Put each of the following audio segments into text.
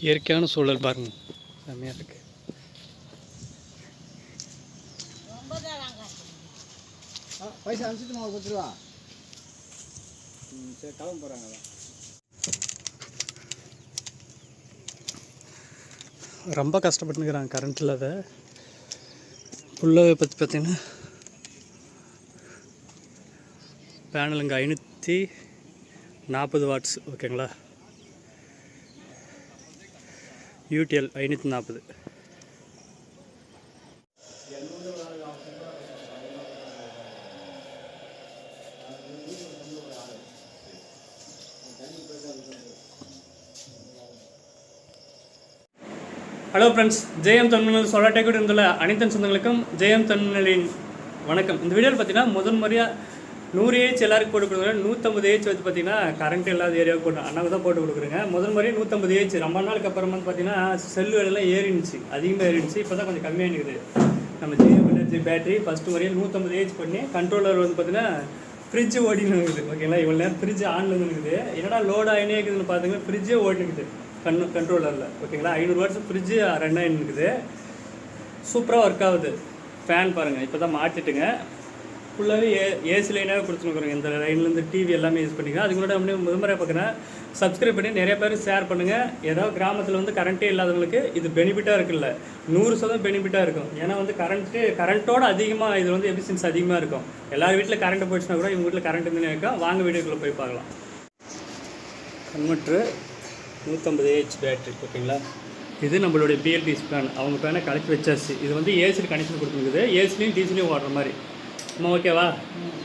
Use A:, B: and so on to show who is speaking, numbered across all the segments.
A: இயற்கையான சூழல் பாருங்க. செம்மையாக இருக்கு.
B: பைசா அனுப்பிச்சுட்டு ஒரு பத்து ரூபா ம் சரி கிளம்ப போகிறாங்க
A: ரொம்ப கஷ்டப்பட்டுக்கிறாங்க கரண்ட் இல்லாத ஃபுல்லாக பற்றி பார்த்தீங்கன்னா பேனலுங்க ஐநூற்றி நாற்பது வாட்ஸ் ஓகேங்களா யூடிஎல் ஐநூற்றி நாற்பது ஹலோ ஃப்ரெண்ட்ஸ் ஜெயம் தமிழ் சொல்லாட்டை இருந்துள்ள அனைத்து சொந்தங்களுக்கும் ஜெயம் தமிழின் வணக்கம். இந்த வீடியோவில் பார்த்தீங்கன்னா முதன் முறையாக நூறு ஏஜ் எல்லாருக்கும் போட்டு கொடுக்குறோம். நூற்றம்பது ஏஜ் வந்து பார்த்தீங்கன்னா கரண்ட் இல்லாத ஏரியாவுக்கு போட்டு அண்ணாவுக்கு தான் போட்டு கொடுக்குறேங்க. முதல் முறையே நூற்றம்பது ஏஜ் ரொம்ப நாளுக்கு அப்புறம் வந்து பார்த்தீங்கன்னா செல்லு விலையெல்லாம் ஏறிடுச்சு. அதிகமாக ஏறிடுச்சு. இப்போ தான் கொஞ்சம் கம்மியாக இருக்குது. நம்ம ஜியோ எனர்ஜி பேட்டரி ஃபஸ்ட்டு முறையில் நூற்றம்பது ஏஜ் பண்ணி கண்ட்ரோலர் வந்து பார்த்தீங்கன்னா ஃப்ரிட்ஜு ஓடின்னு இருக்குது. ஓகேங்களா இவ்வளோ நேரம் ஃப்ரிட்ஜ் ஆனில் இருக்குது என்னடா லோட் ஆகினே இருக்குதுன்னு பார்த்தீங்கன்னா ஃப்ரிட்ஜே ஓடினுக்குது. கண் கண்ட்ரோலரில் ஓகேங்களா ஐநூறு வருஷம் ஃப்ரிட்ஜு ரெண்டாயிரம் இருக்குது சூப்பராக ஒர்க் ஆகுது. ஃபேன் பாருங்கள் இப்போ தான் மாட்டிட்டுங்க. ஃபுல்லாகவே ஏ ஏசி லைனாகவே கொடுத்துருக்குறோங்க இந்த லைன்லேருந்து டிவி எல்லாமே யூஸ் பண்ணிக்கலாம். அதுக்கு முன்னாடி அப்படியே முதன்முறை பார்க்குறேன் சப்ஸ்கிரைப் பண்ணி நிறைய பேர் ஷேர் பண்ணுங்கள் ஏதாவது கிராமத்தில் வந்து கரண்ட்டே இல்லாதவங்களுக்கு இது பெனிஃபிட்டாக இருக்குல்ல. நூறு சதவீதம் பெனிஃபிட்டாக இருக்கும். ஏன்னா வந்து கரண்ட்டு கரண்ட்டோட அதிகமாக இது வந்து எஃபிஷியன்ஸ் அதிகமாக இருக்கும். எல்லார் வீட்டில் கரண்ட் போயிடுச்சுன்னா கூட இவங்க வீட்டில் கரண்ட் இருந்துன்னு இருக்கும் வாங்க வீடியோக்குள்ளே போய் பார்க்கலாம். கன்வெர்ட்ரு நூற்றம்பது ஏஹெச் பேட்ரி ஓகேங்களா? இது நம்மளுடைய பிஎல்டி ஸ்பேன் அவங்க பேனை கலெக்ட் வச்சாச்சு. இது வந்து ஏசியில் கனெக்ஷன் கொடுத்துருக்குது. ஏசிலையும் டீசிலையும் ஓடுற மாதிரி. அம்மா ஓகேவா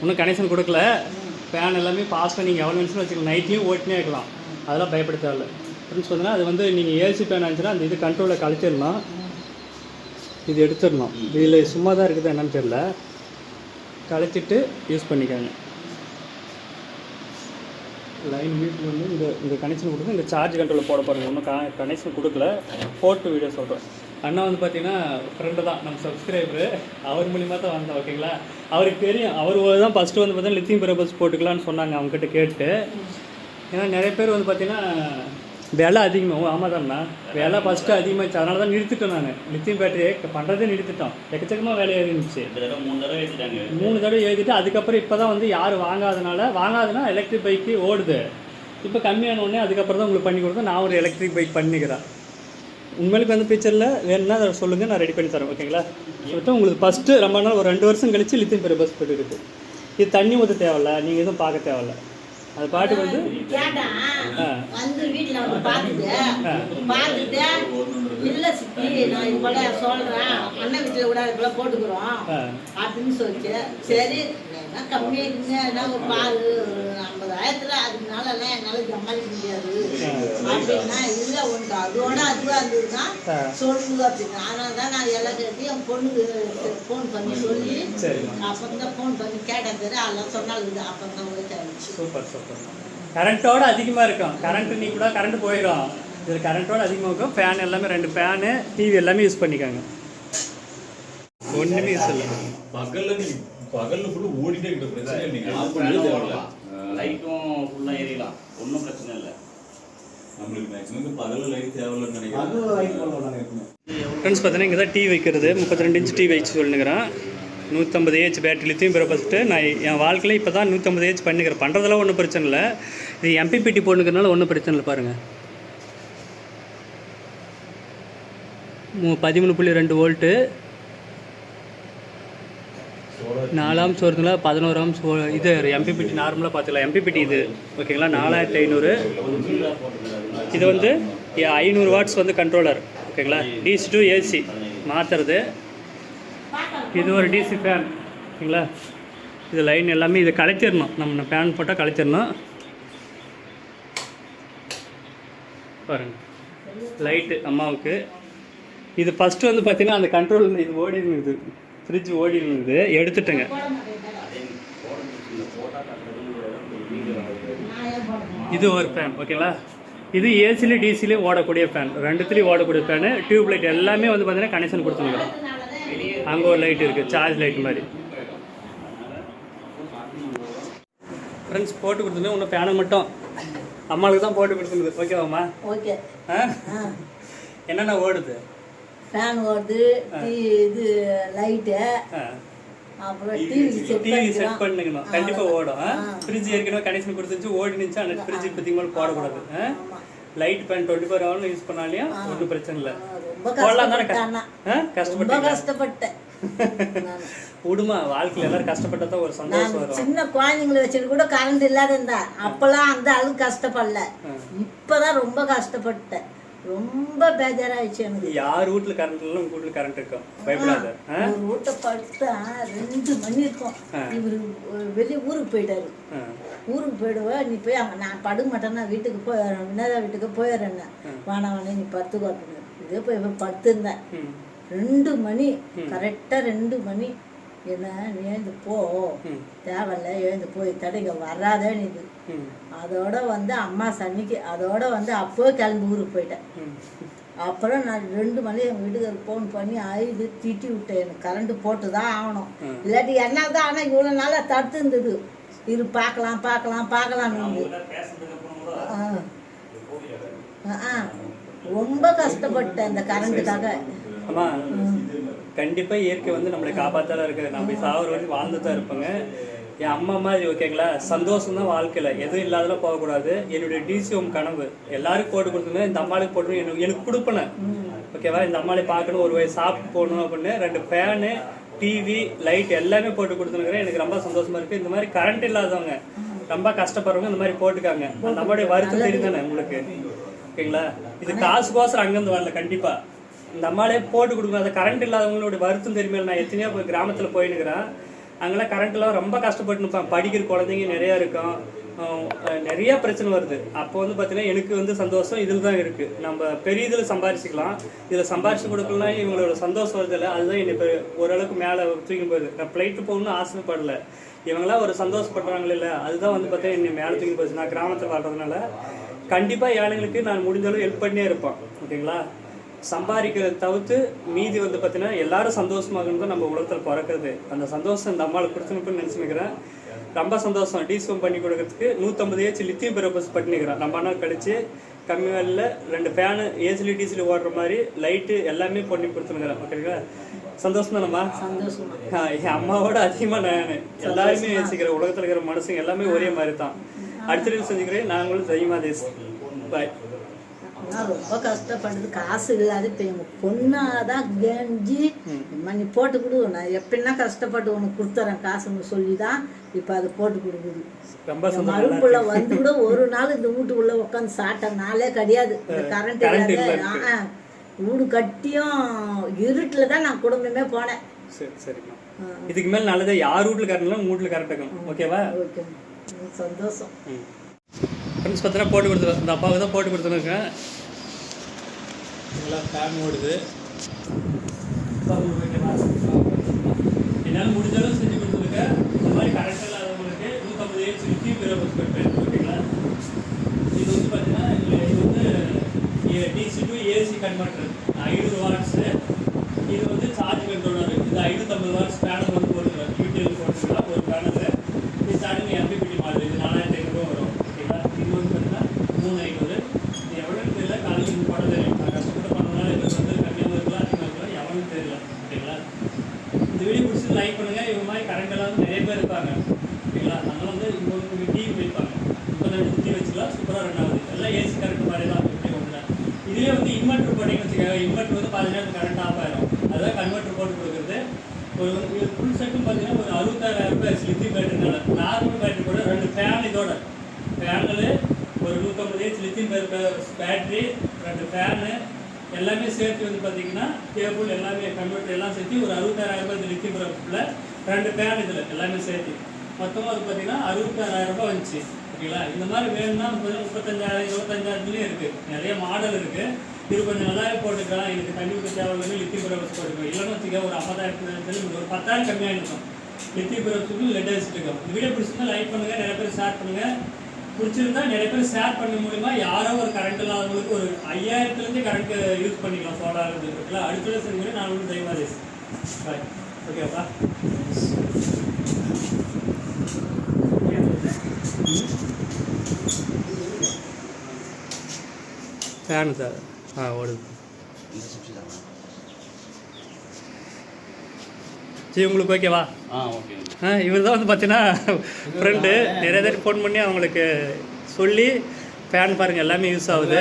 A: இன்னும் கனெக்ஷன் கொடுக்கல. ஃபேன் எல்லாமே பாஸ்ட்டாக நீங்கள் எவ்வளோ நிமிஷம் வச்சுக்கலாம் நைட்லேயும் ஓட்டினே இருக்கலாம். அதெல்லாம் பயப்பட தேவையில்ல. ஃப்ரெண்ட்ஸ் பார்த்தீங்கன்னா அது வந்து நீங்கள் ஏசி ஃபேன் இருந்துச்சுன்னா அந்த இது கண்ட்ரோலில் கழிச்சிடணும் இது எடுத்துடணும் இதில் சும்மா தான் இருக்குது என்னன்னு தெரியல. கழிச்சிட்டு யூஸ் பண்ணிக்கோங்க. லைன் வீட்டில் வந்து இந்த இந்த கனெக்ஷன் கொடுத்து இந்த சார்ஜ் கண்ட்ரோலில் போட பாருங்க ஒன்றும் க கனெக்ஷன் கொடுக்கல. போட்டு வீடியோ சொல்கிறேன் அண்ணா வந்து பார்த்தீங்கன்னா ஃப்ரெண்டு தான் நம்ம சப்ஸ்கிரைபரு அவர் மூலியமாக தான் வந்தோம் ஓகேங்களா அவருக்கு தெரியும் அவர் தான் ஃபஸ்ட்டு வந்து பார்த்தீங்கன்னா லித்தியம் பெரபஸ் போட்டுக்கலான்னு சொன்னாங்க அவங்ககிட்ட கேட்டு. ஏன்னா நிறைய பேர் வந்து பார்த்தீங்கன்னா விலை அதிகமாக ஆமாம் தான்ண்ணா விலை ஃபஸ்ட்டு அதிகமாகிடுச்சு அதனால தான் நிறுத்திட்டோம் நான். லித்தியம் பேட்டரியை பண்ணுறதே நிறுத்திட்டோம். எக்கச்சக்கமாக வேலை
C: தடவை மூணு தடவை ஏற்றிட்டாங்க
A: மூணு தடவை எழுதிட்டு அதுக்கப்புறம் இப்போ தான் வந்து யாரும் வாங்காதனால வாங்காதனா எலக்ட்ரிக் பைக்கு ஓடுது. இப்போ கம்மியான உடனே அதுக்கப்புறம் தான் உங்களுக்கு பண்ணி கொடுத்தா நான் ஒரு எலக்ட்ரிக் பைக் பண்ணிக்கிறேன். உங்களுக்கு வந்து பிக்சரில் வேணும்னா அதை சொல்லுங்கள் நான் ரெடி பண்ணி தரேன் ஓகேங்களா சொல்லிட்டு உங்களுக்கு ஃபஸ்ட்டு ரொம்ப நாள் ஒரு ரெண்டு வருஷம் கழிச்சு லித்தியம் பெரிய பஸ் போட்டு இருக்குது இது தண்ணி ஊற்ற தேவையில்ல நீங்கள் எதுவும் பார்க்க தேவையில்ல. அது பாட்டுக்கு வந்து
D: கேட்டான்
A: ஆ.
D: வந்து வீட்டுல வந்து பார்த்துட்டு பார்த்துட்டு இல்ல சித்தி நான் இது போல சொல்றேன் அண்ணன் வீட்டுல கூட இதுக்குள்ள போட்டுக்கிறோம் அப்படின்னு சொல்லிச்சு சரி என்ன கம்மியா இருக்குங்க என்ன ஒரு பால் ஒரு ஐம்பதாயிரத்துல அதுக்கு மேல எல்லாம் என்னால சமாளிக்க முடியாது. அப்படின்னா இல்ல உனக்கு அதோட அதுவா இருந்ததுன்னா
A: ஆ.
D: சொல்லு அப்படின்னு. அதனால தான் நான் எல்லாம் கேட்டு என் பொண்ணுக்கு ஃபோன் பண்ணி சொல்லி அப்போ தான் ஃபோன் பண்ணி கேட்டேன் பேரு. அதெல்லாம் சொன்னாலும் அப்போ தான் ஓகே ஆயிடுச்சு
A: சூப்பர் சூப்பர். கரண்ட்டோட அதிகமாக இருக்கும். கரண்ட் நீ கூட கரண்ட் போயிடும் இதில் கரண்ட்டோட அதிகமாக இருக்கும். ஃபேன் எல்லாமே ரெண்டு ஃபேனு டிவி எல்லாமே யூஸ் பண்ணிக்காங்க. ஒன்றுமே யூஸ் இல்லை.
E: பகல்ல பகல்ல ஃபுல்லு ஓடிட்டே இருக்க பிரச்சனை நீங்க ஆஃப் தேவையில்ல
C: ஓடலாம். லைட்டும் ஃபுல்லாக எரியலாம் ஒன்றும் பிரச்சனை இல்லை.
E: நம்மளுக்கு மேக்ஸிமம் பகல்ல லைட் தேவையில்லைன்னு நினைக்கிறேன்.
B: அது லைட் போடலாம் நாங்கள் எப்பவுமே.
A: ஃப்ரெண்ட்ஸ் பார்த்தீங்கன்னா இங்கே தான் டீ வைக்கிறது. முப்பத்தி ரெண்டு இன்ச் டீ வச்சு சொல்லுங்கிறேன் நூற்றம்பது ஏஹெச் பேட்டரிலையும் பிற ஃபஸ்ட்டு நான் என் வாழ்க்கையில் இப்போ தான் நூற்றம்பது ஏஹெச் பண்ணிக்கிறேன். பண்ணுறதெல்லாம் ஒன்றும் பிரச்சனை இல்லை. இது எம்பிபிடி போட்டுக்கிறனால ஒன்றும் பிரச்சனை இல்லை. பாருங்கள் பதிமூணு புள்ளி ரெண்டு வோல்ட்டு. நாலாம் சோறுங்களா பதினோராம் சோ இது எம்பிபிடி நார்மலாக பார்த்துக்கலாம். எம்பிபிடி இது ஓகேங்களா? நாலாயிரத்தி ஐநூறு. இது வந்து ஐநூறு வாட்ஸ் வந்து கண்ட்ரோலர் ஓகேங்களா? டிசி டு ஏசி மாற்றுறது இது ஒரு டிசி ஃபேன் ஓகேங்களா? இது லைன் எல்லாமே இதை கலைச்சிடணும் நம்ம ஃபேன் போட்டால் கலைச்சிடணும் பாருங்க. லைட்டு அம்மாவுக்கு. இது ஃபஸ்ட்டு வந்து பார்த்தீங்கன்னா அந்த கண்ட்ரோல் இது ஓடி இருந்தது ஃப்ரிட்ஜ் ஓடி இருந்தது எடுத்துட்டேங்க. இது ஒரு ஃபேன் ஓகேங்களா? இது ஏசிலே டிசிலே ஓடக்கூடிய ஃபேன் ரெண்டுத்துலேயும் ஓடக்கூடிய ஃபேனு டியூப் லைட் எல்லாமே வந்து பார்த்தீங்கன்னா கனெக்ஷன் கொடுத்துருங்க. அங்கே ஒரு லைட் இருக்குது சார்ஜ் லைட் மாதிரி. ஃப்ரெண்ட்ஸ் போட்டு கொடுத்துருந்தேன் இன்னும் ஃபேனை மட்டும். அம்மாளுக்கு தான் போட்டு கொடுத்துருது ஓகேவாம்மா
D: ஓகே
A: என்னென்ன ஓடுது?
D: ஃபேன் ஓடுது டீ இது லைட்டு அப்புறம் டிவி செட்
A: பண்ணிக்கணும். கண்டிப்பா ஓடும். ஃப்ரிட்ஜ் ஏற்கனவே கனெக்ஷன் கொடுத்துச்சு ஓடி நின்று அந்த ஃப்ரிட்ஜ் இப்போதைக்கு மேலே போடக்கூடாது. லைட் பேன் டுவெண்ட்டி ஃபோர் ஹவர்ல யூஸ் பண்ணாலையும் ஒன்றும் பிரச்சனை இல்லை. போடலாம் தானே. கஷ்டப்பட்டு
D: கஷ்டப்பட்டேன்.
A: விடுமா வாழ்க்கையில எல்லாரும் கஷ்டப்பட்டா தான் ஒரு சந்தோஷம்
D: நான்
A: வரும்.
D: சின்ன குழந்தைங்களை வச்சுட்டு கூட கரண்ட் இல்லாத இருந்தேன் அப்பெல்லாம் அந்த அளவுக்கு கஷ்டப்படல. இப்பதான் ரொம்ப கஷ்டப்பட்டேன். ரொம்ப பேஜாராயிடுச்சு எனக்கு.
A: யார் வீட்டுல கரண்ட் இல்லை உங்க வீட்டுல கரண்ட் இருக்கும் பயப்படாத?
D: ஒரு வீட்டை படுத்தா ரெண்டு மணி இருக்கும். இவரு வெளியே ஊருக்கு போயிட்டாரு. ஊருக்கு போயிடுவேன் நீ போய் அங்கே நான் படுக்க மாட்டேன்னா வீட்டுக்கு போய் வினோதா வீட்டுக்கு போயிடுறேன்னு. வாணா வாணா நீ பத்துக்கோ அப்படின்னு. இதே போய் படுத்திருந்தேன். ரெண்டு மணி கரெக்டாக ரெண்டு மணி. என்ன நீ எழுந்து போ. தேவையில்ல எழுந்து போய் தடைங்க வராதேன்னு இது. அதோட வந்து அம்மா சன்னிக்கு அதோட வந்து அப்போ கிளம்பி ஊருக்கு போயிட்டேன். அப்புறம் நான் ரெண்டு மணி எங்கள் வீட்டுக்கு ஃபோன் பண்ணி அழுது திட்டி விட்டேன் எனக்கு கரண்ட் போட்டு தான் ஆகணும். இல்லாட்டி என்னால் தான் ஆனால் இவ்வளோ நாளாக தடுத்து இருந்தது. இரு பார்க்கலாம் பார்க்கலாம் பார்க்கலாம் ஆ. ரொம்ப கஷ்டப்பட்டேன் இந்த கரண்ட்டுக்காக
A: கண்டிப்பாக கண்டிப்பா இயற்கை வந்து நம்மளை காப்பாத்தாதான் இருக்குது. நம்ம சாகிற வரைக்கும் வாழ்ந்து தான் இருப்பாங்க. என் அம்மா மாதிரி ஓகேங்களா? சந்தோஷம் தான் வாழ்க்கையில. எதுவும் இல்லாதெல்லாம் போகக்கூடாது. என்னுடைய டிசிஎம் கனவு. எல்லாருக்கும் போட்டு கொடுத்துங்க. இந்த அம்மாளுக்கு போட்டு எனக்கு எனக்கு கொடுப்பேன். ஓகேவா? இந்த அம்மாளை பார்க்கணும். ஒரு வயசு சாப்பிட்டு போகணும் அப்படின்னு. ரெண்டு ஃபேனு டிவி லைட் எல்லாமே போட்டு கொடுத்துருக்குறேன் எனக்கு ரொம்ப சந்தோஷமா இருக்கு. இந்த மாதிரி கரண்ட் இல்லாதவங்க ரொம்ப கஷ்டப்படுறவங்க இந்த மாதிரி போட்டுக்காங்க. நம்மளுடைய வருத்தம் தெரியும் உங்களுக்கு. ஓகேங்களா? இது காசுக்கோசரம் அங்கேருந்து வரல. கண்டிப்பா. இந்த அம்மாலே போட்டு கொடுக்கணும். அந்த கரண்ட் இல்லாதவங்களோட வருத்தம் தெரியுமே நான் எத்தனையோ போய் கிராமத்தில் போயினுக்கிறேன் அங்கெல்லாம் கரண்ட்லாம் ரொம்ப கஷ்டப்பட்டு நிற்பேன் படிக்கிற குழந்தைங்க நிறையா இருக்கும். நிறையா நிறைய பிரச்சனை வருது. அப்போ வந்து பார்த்தீங்கன்னா எனக்கு வந்து சந்தோஷம் இதில் தான் இருக்குது நம்ம பெரிய இதில் சம்பாரிச்சிக்கலாம். இதில் சம்பாரிச்சு கொடுக்கலாம் இவங்களோட சந்தோஷம் வருது இல்லை? அதுதான் என்னை இப்போ ஓரளவுக்கு மேலே தூக்கி போகுது. நான் ஃப்ளைட்டு போகணும்னு ஆசைப்படல. இவங்களாம் ஒரு சந்தோஷப்படுறாங்களே இல்லை? அதுதான் வந்து பார்த்தீங்கன்னா என்னை மேலே தூக்கி போச்சு. நான் கிராமத்தில் வாழ்றதுனால கண்டிப்பாக ஏழைங்களுக்கு நான் முடிஞ்ச அளவு ஹெல்ப் பண்ணியே இருப்பேன். ஓகேங்களா? சம்பாதிக்கிறத தவிர்த்து மீதி வந்து பார்த்தீங்கன்னா எல்லாரும் சந்தோஷமாகணும் தான் நம்ம உலகத்தில் பிறக்கிறது. அந்த சந்தோஷம் இந்த அம்மாளுக்கு கொடுத்துருப்புன்னு நினச்சினுக்கிறேன் ரொம்ப சந்தோஷம். டீசம் பண்ணி கொடுக்கறதுக்கு நூற்றம்பது ஏச்சு லித்தியம் பெரோபஸ் பண்ணிக்கிறேன். ரொம்ப நாள் கழிச்சு கம்மி வேலையில் ரெண்டு ஃபேனு ஏசிலி டிசிலி ஓடுற மாதிரி லைட்டு எல்லாமே பண்ணி கொடுத்துருக்குறேன் ஓகேங்களா? சந்தோஷம் தானம்மா? என் அம்மாவோட அதிகமாக நான். எல்லாருமே நேசிக்கிறேன் உலகத்தில் இருக்கிற மனுஷங்க எல்லாமே ஒரே மாதிரி தான் அடுத்த செஞ்சுக்கிறேன் நாங்களும் தைரியமா தேஸ். பாய்
D: நான் ரொம்ப கஷ்டப்பட்டது காசு இல்லாத இப்போ எங்கள் பொண்ணாதான் கெஞ்சி அம்மா நீ போட்டு கொடு. நான் எப்படின்னா கஷ்டப்பட்டு உனக்கு கொடுத்துறேன். காசுன்னு சொல்லி தான் இப்போ அதை போட்டு கொடுக்குது. மருப்புள்ள வந்து கூட ஒரு நாள் இந்த வீட்டுக்குள்ள உட்காந்து சாப்பிட்ட நாளே கிடையாது. இந்த கரண்ட் இல்லாத ஆ. வீடு கட்டியும் இருட்டில் தான் நான் குடும்பமே போனேன்.
A: சரி சரிம்மா. இதுக்கு மேல நல்லதா. யார் வீட்டில் கரெக்டாக உங்கள் வீட்டில் கரெக்டாக இருக்கும். ஓகேவா?
D: ஓகே. சந்தோஷம்.
A: ஃப்ரெண்ட்ஸ் பார்த்தீங்கன்னா போட்டு கொடுத்துருக்கேன் இந்த அப்பாவுக்கு தான் போட்டு கொடுத்துருக்கேன் நல்லா ஃபேன் ஓடுது. என்னால் முடிஞ்ச அளவு செஞ்சு கொடுத்துருக்கேன் இந்த மாதிரி கரெக்ட் இல்லாதவங்களுக்கு நூற்றம்பது ஏஜ் ஃபிஃப்டி பேரபஸ் பெட்ரேன் ஓகேங்களா இது வந்து பார்த்தீங்கன்னா இது வந்து டிசி டு ஏசி கன்வெர்டர் ஐநூறு வாட்ஸு இது வந்து சார்ஜ் கண்ட்ரோலர் இது ஐநூற்றம்பது வாட்ஸ் பேனல் வந்து போட்டுக்கலாம் யூடிஎல் போட்டுக்கலாம் ஒரு பேனல் இது ஸ்டார்டிங் எம்பிபிடி மாதிரி இது நாலாயிரத்தி ஐநூறுரூவா வரும் ஓகேங்களா இது வந்து பார்த்தீங்கன்னா மூணு ஐநூறு இது எவ்வளோன்னு தெரியல காலையில் இது போட தெரியும் நான் கஷ்டப்பட்டு பண்ணனால இது வந்து கம்மியாக இருக்கலாம் அதிகமாக இருக்கலாம் எவ்வளோன்னு தெரியல ஓகேங்களா இந்த வீடியோ பிடிச்சி லைக் பண்ணுங்க இவங்க மாதிரி கரண்ட் எல்லாம் நிறைய பேர் இருப்பாங்க ஓகேங்களா அதனால வந்து இவங்க வந்து டிவி வைப்பாங்க முப்பது ரெண்டு டிவி வச்சுக்கலாம் சூப்பராக ரன் ஆகுது எல்லாம் ஏசி கரண்ட் மாதிரி தான் இப்படி ஒன்று இதுலேயே வந்து இன்வெர்டர் போட்டிங்கன்னு வச்சுக்கோங்க இன்வெர்டர் வந்து பதினேழு கரண்ட் ஆஃப் ஆயிரும் அதான் கன்வெர்டர் போட்டு கொடுக்குறது ஒரு வந்து ஃபுல் செட்டும் பார்த்தீங்கன்னா ஒரு அறுபத்தாயிரம் ரூபாய் லித்தியம் பேட்டரினால நார்மல் பேட்டரி கூட ரெண்டு ஃபேன் இதோட ஃபேனு ஒரு நூற்றம்பது ஏஜ் லித்தியம் பேட்டரி ரெண்டு ஃபேனு எல்லாமே சேர்த்து வந்து பார்த்தீங்கன்னா கேபிள் எல்லாமே கம்ப்யூட்டர் எல்லாம் சேர்த்து ஒரு அறுபத்தாயிரம் ரூபாய் லித்தியம் பரப்பில் ரெண்டு ஃபேன் இதில் எல்லாமே சேர்த்து. மொத்தமாக அது பார்த்தீங்கன்னா அறுபத்தாறாயிரம் ரூபாய் வந்துச்சு. ஓகேங்களா? இந்த மாதிரி வேணும்னா முப்பத்தஞ்சாயிரம் இருபத்தஞ்சாயிரத்துலேயும் இருக்குது நிறைய மாடல் இருக்குது இது கொஞ்சம் நல்லாவே போட்டுக்கலாம் எனக்கு தண்ணி ஊற்ற தேவையில்லை லித்தி பரவஸ் போட்டுக்கலாம் இல்லைன்னு வச்சுக்க ஒரு ஐம்பதாயிரத்து ஒரு பத்தாயிரம் கம்மியாக இருக்கும். லித்தியம் பரவஸுக்கு லெட் அடிச்சுட்டுருக்கோம் இந்த வீடியோ பிடிச்சிருந்தா லைக் பண்ணுங்கள் நிறைய பேர் ஷேர் பண்ணுங்கள் பிடிச்சிருந்தா நிறைய பேர் ஷேர் பண்ண மூலிமா யாரோ ஒரு கரண்ட் இல்லாதவங்களுக்கு ஒரு ஐயாயிரத்துலேருந்து கரண்ட் யூஸ் பண்ணிக்கலாம் சோலார் இருக்குல்ல அடுத்த செஞ்சு நான் வந்து தெய்வாதேஷ் பாய் ஓகேப்பா ஃபேனு சார் ஆ ஓடுது. ஜி உங்களுக்கு ஓகேவா
C: ஆ ஓகே
A: ஆ இவர் தான் வந்து பார்த்தீங்கன்னா ஃப்ரெண்டு நிறைய பேர் ஃபோன் பண்ணி அவங்களுக்கு சொல்லி ஃபேன் பாருங்கள் எல்லாமே யூஸ் ஆகுது.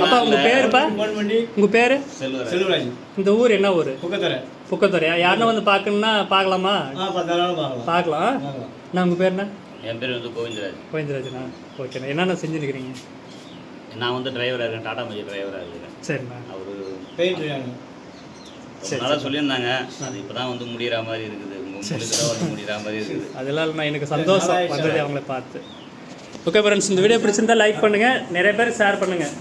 A: அப்பா உங்கள் பேருப்பா?
B: ஃபோன் பண்ணி
A: உங்கள் பேர்? இந்த ஊர் என்ன ஊர்? புக்கத்துறையா? யாருன்னா வந்து பார்க்கணுன்னா பார்க்கலாமா?
B: ஆ பத்தாயிரம் பார்க்கலாம்.
A: பார்க்கலாம்.
B: பார்க்கலாம்.
A: நான் உங்கள் பேர் என்ன
C: என் பேர் வந்து கோவிந்தராஜ்.
A: கோவிந்தராஜனா ஓகேண்ணா என்னென்ன செஞ்சுருக்கிறீங்க
C: நான் வந்து டிரைவராக இருக்கேன் டாடா மேஜிக் டிரைவராக இருக்கேன்
A: சரிண்ணா
C: அவரு நாளாக சொல்லியிருந்தாங்க. அது இப்போ தான் வந்து முடிகிற மாதிரி இருக்குது. உங்களுக்கு வந்து முடிகிற மாதிரி இருக்குது.
A: அதெல்லாம் இல்லைண்ணா எனக்கு சந்தோஷம் வந்தது அவங்கள பார்த்து. ஓகே ஃப்ரெண்ட்ஸ் இந்த வீடியோ பிடிச்சிருந்தா லைக் பண்ணுங்கள் நிறைய பேர் ஷேர் பண்ணுங்கள்